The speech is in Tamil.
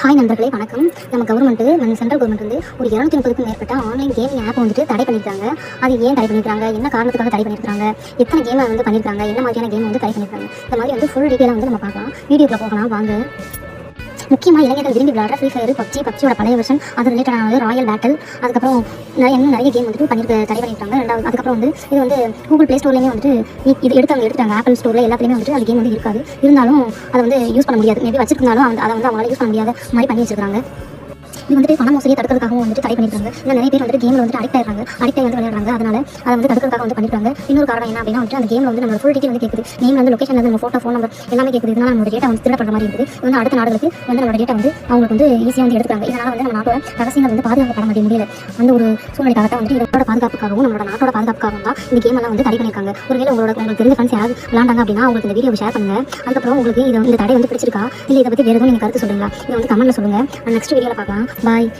ஹாய் நண்பர்களே வணக்கம். நம்ம கவர்மெண்ட்டு நம்ம சென்ட்ரல் கவர்மெண்ட் வந்து ஒரு இரநூத்தி முப்பதுக்கும் மேற்பட்ட ஆன்லைன் கேமிங் ஆப் வந்துட்டு தடை பண்ணியிருக்காங்க அது ஏன் தடை பண்ணியிருக்காங்க என்ன காரணத்துக்காக தடை பண்ணியிருக்காங்க எத்தனை கேமை வந்து பண்ணியிருக்காங்க என்ன மாதிரியான கேம் வந்து தடை பண்ணியிருக்காங்க இந்த மாதிரி வந்து ஃபுல் டீட்டெயிலாக வந்து நம்ம பார்க்கலாம். வீடியோக்குள்ள போகலாம் வாங்க. முக்கியமாக இளைஞர்கள் விரும்பி விளையாடுற ஃப்ரீ ஃபயர் பப்ஜி பப்ஜியோட பழைய வெர்ஷன் அது ரிலேட்டடானது ராயல் பேட்டில் அதுக்கப்புறம் நிறைய இன்னும் நிறைய கேம் வந்துட்டு பண்ணிட்டு தடை பண்ணிட்டாங்க ரெண்டாவது அதுக்கப்புறம் வந்து இது வந்து கூகுள் ப்ளே ஸ்டோர்லேயுமே வந்துட்டு இது எடுத்தாங்க எடுத்தாங்க ஆப்பிள் ஸ்டோரில் எல்லாத்துலேயுமே வந்துட்டு அது கேம் வந்து இருக்காது. இருந்தாலும் அதை வந்து யூஸ் பண்ண முடியாது. மேபி வச்சிருந்தாலும் அதை வந்து அவங்களால யூஸ் பண்ண முடியாத மாதிரி பண்ணி வச்சிருக்காங்க இது வந்துட்டு பண மோசடியை தடுக்கிறதுக்காகவும் வந்துட்டு தடை பண்ணிருக்காங்க. இன்னும் நிறைய பேர் வந்துட்டு கேமில் வந்துட்டு அடிக்ட் ஆயிடுறாங்க. அடிக்ட் ஆகி வந்து விளையாடுறாங்க. அதனால அதை வந்து தடுக்கிறதுக்காக வந்து பண்ணிருக்காங்க. இன்னொரு காரணம் என்ன அப்படின்னா வந்துட்டு அந்த கேமில் வந்து நம்ம ஃபுல் டீட்டெயில் வந்து கேட்குது நேம் வந்து லொக்கேஷன் வந்து நம்ம ஃபோட்டோ ஃபோன் நம்பர் எல்லாமே கேட்குது இதனால நம்ம டேட்டா வந்து திருடப்படுற மாதிரி இருக்குது. இது வந்து அடுத்த நாடுகளுக்கு வந்து நம்மளோட டேட்டா வந்து அவங்களுக்கு வந்து ஈஸியாக வந்து எடுத்துக்காங்க இதனால வந்து நம்ம நாட்டோட ரகசியங்கள் வந்து பாதுகாக்கப்பட முடிய முடியல. அந்த ஒரு சூழ்நிலைக்காக தான் வந்து இதோட பாதுகாப்புக்காகவும் நம்மளோட நாட்டோட பாதுகாப்புக்காகவும் தான் இந்த கேம் எல்லாம் வந்து தடை பண்ணியிருக்காங்க ஒருவேளை உங்களோட உங்களுக்கு தெரிஞ்ச ஃப்ரெண்ட்ஸ் யாராவது விளாண்டாங்க அப்படின்னா அவங்களுக்கு இந்த வீடியோ ஷேர் பண்ணுங்க. அதுக்கப்புறம் உங்களுக்கு இது வந்து தடை வந்து பிடிச்சிருக்கா? இல்லை இதை பற்றி வேறு எதுவும் நீங்கள் கருத்து சொல்லுங்களா இதை வந்து கமெண்ட்ல சொல்லுங்க. நெக்ஸ்ட் வீடியோவில் பார்க்கலாம். Bye.